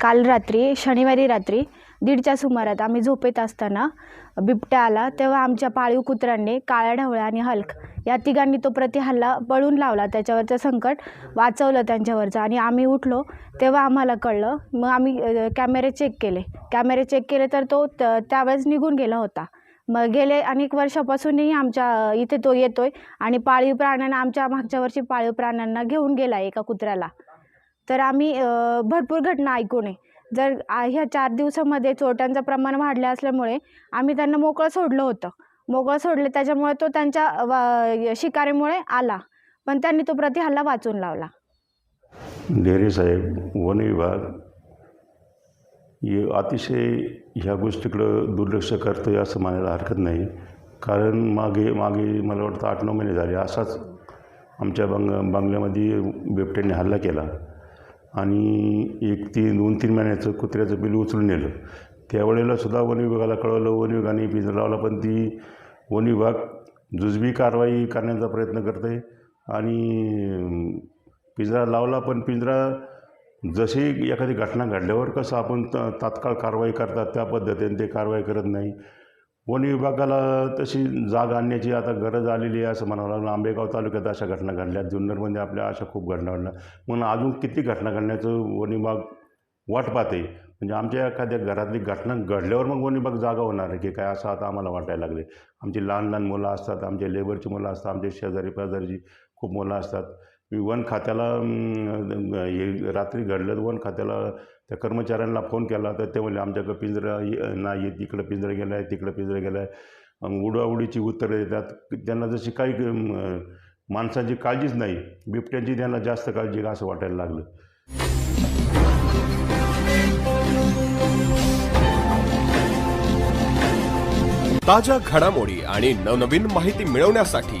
काल रात्री शनिवारी रात्री दीडच्या सुमारात आम्ही झोपेत असताना बिबट्या आला. तेव्हा आमच्या पाळीव कुत्र्यांनी काळ्या ढवळ्या आणि हल्क या तिघांनी तो प्रतिहल्ला पळून लावला. त्याच्यावरचं संकट वाचवलं त्यांच्यावरचं आणि आम्ही उठलो. तेव्हा आम्हाला कळलं मग आम्ही कॅमेरे चेक केले. कॅमेरे चेक केले तर तो त- त्यावेळेस निघून गेला होता. मग गेले अनेक वर्षापासूनही आमच्या इथे तो येतोय आणि पाळीव प्राण्यांना आमच्या मागच्या वर्षी पाळीव प्राण्यांना घेऊन गेला एका कुत्र्याला. तर आम्ही भरपूर घटना ऐकून आहे. जर ह्या चार दिवसामध्ये चोरट्यांचं प्रमाण वाढलं असल्यामुळे आम्ही त्यांना मोकळं सोडलं होतं. मोकळं सोडलं त्याच्यामुळे तो त्यांच्या वा- शिकारीमुळे आला. पण त्यांनी तो प्रतिहल्ला वाचून लावला. ढेरे साहेब वन विभाग हे अतिशय ह्या गोष्टीकडं दुर्लक्ष करतोय असं म्हणायला हरकत नाही. कारण मागे मागे मला वाटतं आठ नऊ महिने झाले असाच आमच्या बंग बंगल्यामध्ये बिबट्याने हल्ला केला. आणि एक तीन दोन तीन महिन्याचं कुत्र्याचं बिल उचलून नेलं. त्यावेळेला सुद्धा वन विभागाला कळवलं वन विभागाने पिंजरा लावला पण ती वन विभाग जुजबी कारवाई करण्याचा प्रयत्न करते आणि पिंजरा लावला पण पिंजरा जशी एखादी घटना घडल्यावर कसं आपण त तात्काळ कारवाई करतात त्या पद्धतीने ते कारवाई करत नाही. वन विभागाला तशी जाग आणण्याची आता गरज आलेली आहे असं म्हणावं लागलं. आंबेगाव तालुक्यात अशा घटना घडल्या जुन्नरमध्ये म्हणजे आपल्या अशा खूप घटना घडल्या. म्हणून अजून किती घटना घडण्याचं वन विभाग वाट पाहते. म्हणजे आमच्या एखाद्या घरातली घटना घडल्यावर मग वन विभाग जागा होणार आहे की काय असं आता आम्हाला वाटायला लागले. आमची लहान लहान मुलं असतात आमचे लेबरची मुलं असतात आमचे शेजारी पाजारीची खूप मुलं असतात. वन खात्याला हे रात्री घडलं वन खात्याला त्या कर्मचाऱ्यांना फोन केला तर ते म्हणले आमच्याकडं पिंजरा ये- नाही तिकडं पिंजरा गेला आहे तिकडं पिंजरा गेला आहे. मग उडाउडीची उत्तरं देतात. त्यांना जशी काही माणसांची माणसाची काळजीच नाही बिबट्यांची त्यांना जास्त काळजी असं वाटायला लागलं. ताज्या घडामोडी आणि नवनवीन माहिती मिळवण्यासाठी